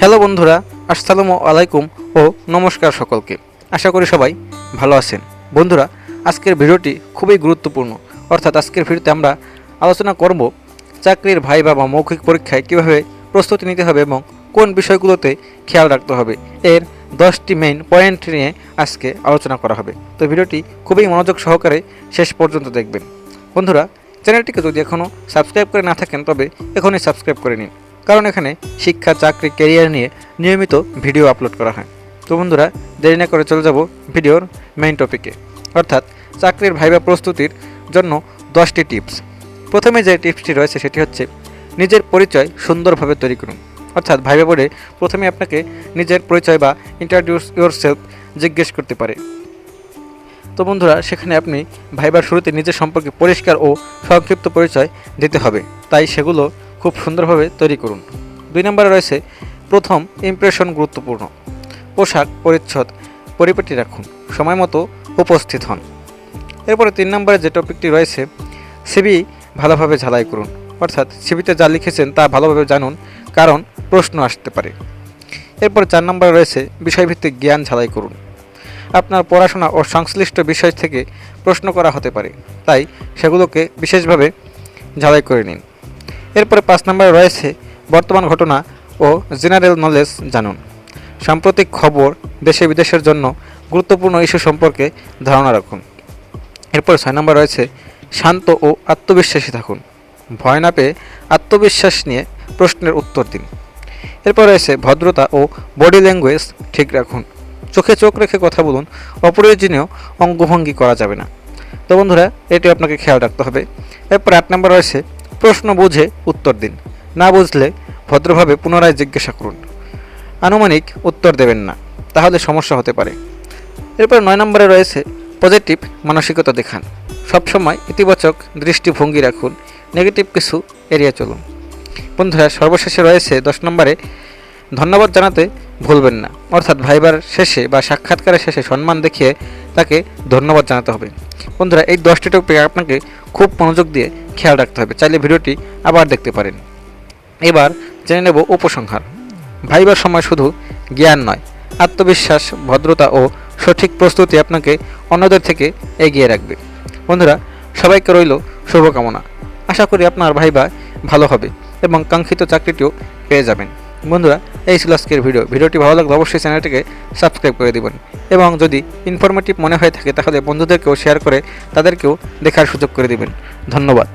Hello বন্ধুরা, আসসালামু আলাইকুম ও নমস্কার সকলকে। আশা করি সবাই ভালো আছেন। বন্ধুরা, আজকের ভিডিওটি খুবই গুরুত্বপূর্ণ। অর্থাৎ আজকের ভিডিওতে আমরা আলোচনা করব চাকরির ভাই বা মৌখিক পরীক্ষায় কীভাবে প্রস্তুতি নিতে হবে এবং কোন বিষয়গুলোতে খেয়াল রাখতে হবে। এর দশটি মেইন পয়েন্ট নিয়ে আজকে আলোচনা করা হবে। তো ভিডিওটি খুবই মনোযোগ সহকারে শেষ পর্যন্ত দেখবেন। বন্ধুরা, চ্যানেলটিকে যদি এখনও সাবস্ক্রাইব করে না থাকেন, তবে এখনই সাবস্ক্রাইব করে নিন। কারণ এখানে শিক্ষা, চাকরি ক্যারিয়ার নিয়ে নিয়মিত ভিডিও আপলোড করা হয়। তো বন্ধুরা, দেরি না করে চলে যাব ভিডিওর মেইন টপিকে অর্থাৎ চাকরির ভাইবা প্রস্তুতির জন্য দশটি টিপস প্রথমে যে টিপসটি রয়েছে সেটি হচ্ছে নিজের পরিচয় সুন্দরভাবে তৈরি করুন। অর্থাৎ ভাইবা বোর্ডে প্রথমে আপনাকে নিজের পরিচয় বা ইন্ট্রোডিউস ইউর সেলফ জিজ্ঞেস করতে পারে। তো বন্ধুরা, সেখানে আপনি ভাইবার শুরুতে নিজের সম্পর্কে পরিষ্কার ও সংক্ষিপ্ত পরিচয় দিতে হবে। তাই সেগুলো খুব সুন্দরভাবে তৈরি করুন। দুই নম্বরে রয়েছে প্রথম ইমপ্রেশন গুরুত্বপূর্ণ। পোশাক পরিচ্ছদ পরিপাটি রাখুন। সময় মতো উপস্থিত হন। এরপরে তিন নম্বরে যে টপিকটি রয়েছে সিবি ভালোভাবে ঝালাই করুন। অর্থাৎ সিবিতে যা লিখেছেন তা ভালোভাবে জানুন, কারণ প্রশ্ন আসতে পারে। এরপর চার নম্বরে রয়েছে বিষয়ভিত্তিক জ্ঞান ঝালাই করুন। আপনার পড়াশোনা ও সংশ্লিষ্ট বিষয় থেকে প্রশ্ন করা হতে পারে। তাই সেগুলোকে বিশেষভাবে ঝালাই করে নিন। এরপরে পাঁচ নম্বরে রয়েছে বর্তমান ঘটনা ও জেনারেল নলেজ জানুন। সাম্প্রতিক খবর দেশে বিদেশের জন্য গুরুত্বপূর্ণ ইস্যু সম্পর্কে ধারণা রাখুন। এরপর ছয় নম্বর রয়েছে শান্ত ও আত্মবিশ্বাসী থাকুন। ভয় না পেয়ে আত্মবিশ্বাস নিয়ে প্রশ্নের উত্তর দিন। এরপর রয়েছে ভদ্রতা ও বডি ল্যাঙ্গুয়েজ ঠিক রাখুন। চোখে চোখ রেখে কথা বলুন, অপ্রয়োজনীয় অঙ্গভঙ্গি করা যাবে না। তো বন্ধুরা এটি আপনাকে খেয়াল রাখতে হবে। এরপর আট নম্বর রয়েছে প্রশ্ন বুঝে উত্তর দিন। না বুঝলে ভদ্রভাবে পুনরায় জিজ্ঞাসা করুন। আনুমানিক উত্তর দেবেন না, তাহলে সমস্যা হতে পারে। এরপর নয় নম্বরে রয়েছে পজিটিভ মানসিকতা দেখান। সবসময় ইতিবাচক দৃষ্টিভঙ্গি রাখুন, নেগেটিভ কিছু এড়িয়ে চলুন। বন্ধুরা, সর্বশেষে রয়েছে দশ নম্বরে ধন্যবাদ জানাতে ভুলবেন না। অর্থাৎ ভাইবার শেষে বা সাক্ষাৎকারের শেষে সম্মান দেখিয়ে তাকে ধন্যবাদ জানাতে হবে। বন্ধুরা, এই দশটি টপিক আপনাকে খুব মনোযোগ দিয়ে খেয়াল রাখতে হবে। চাইলে ভিডিওটি আবার দেখতে পারেন। এবার জেনে নেব উপসংহার। ভাইবার সময় শুধু জ্ঞান নয়, আত্মবিশ্বাস, ভদ্রতা ও সঠিক প্রস্তুতি আপনাকে অন্যদের থেকে এগিয়ে রাখবে। বন্ধুরা, সবাইকে রইল শুভকামনা। আশা করি আপনার ভাইবা ভালো হবে এবং কাঙ্ক্ষিত চাকরিটিও পেয়ে যাবেন। বন্ধুরা এই ছিল আজকের ভিডিও। ভিডিওটি ভালো লাগলে অবশ্যই চ্যানেলটিকে সাবস্ক্রাইব করে দিবেন। এবং যদি ইনফরমেটিভ মনে হয়ে থাকে, তাহলে বন্ধুদেরকেও শেয়ার করে তাদেরকেও দেখার সুযোগ করে দিবেন। ধন্যবাদ।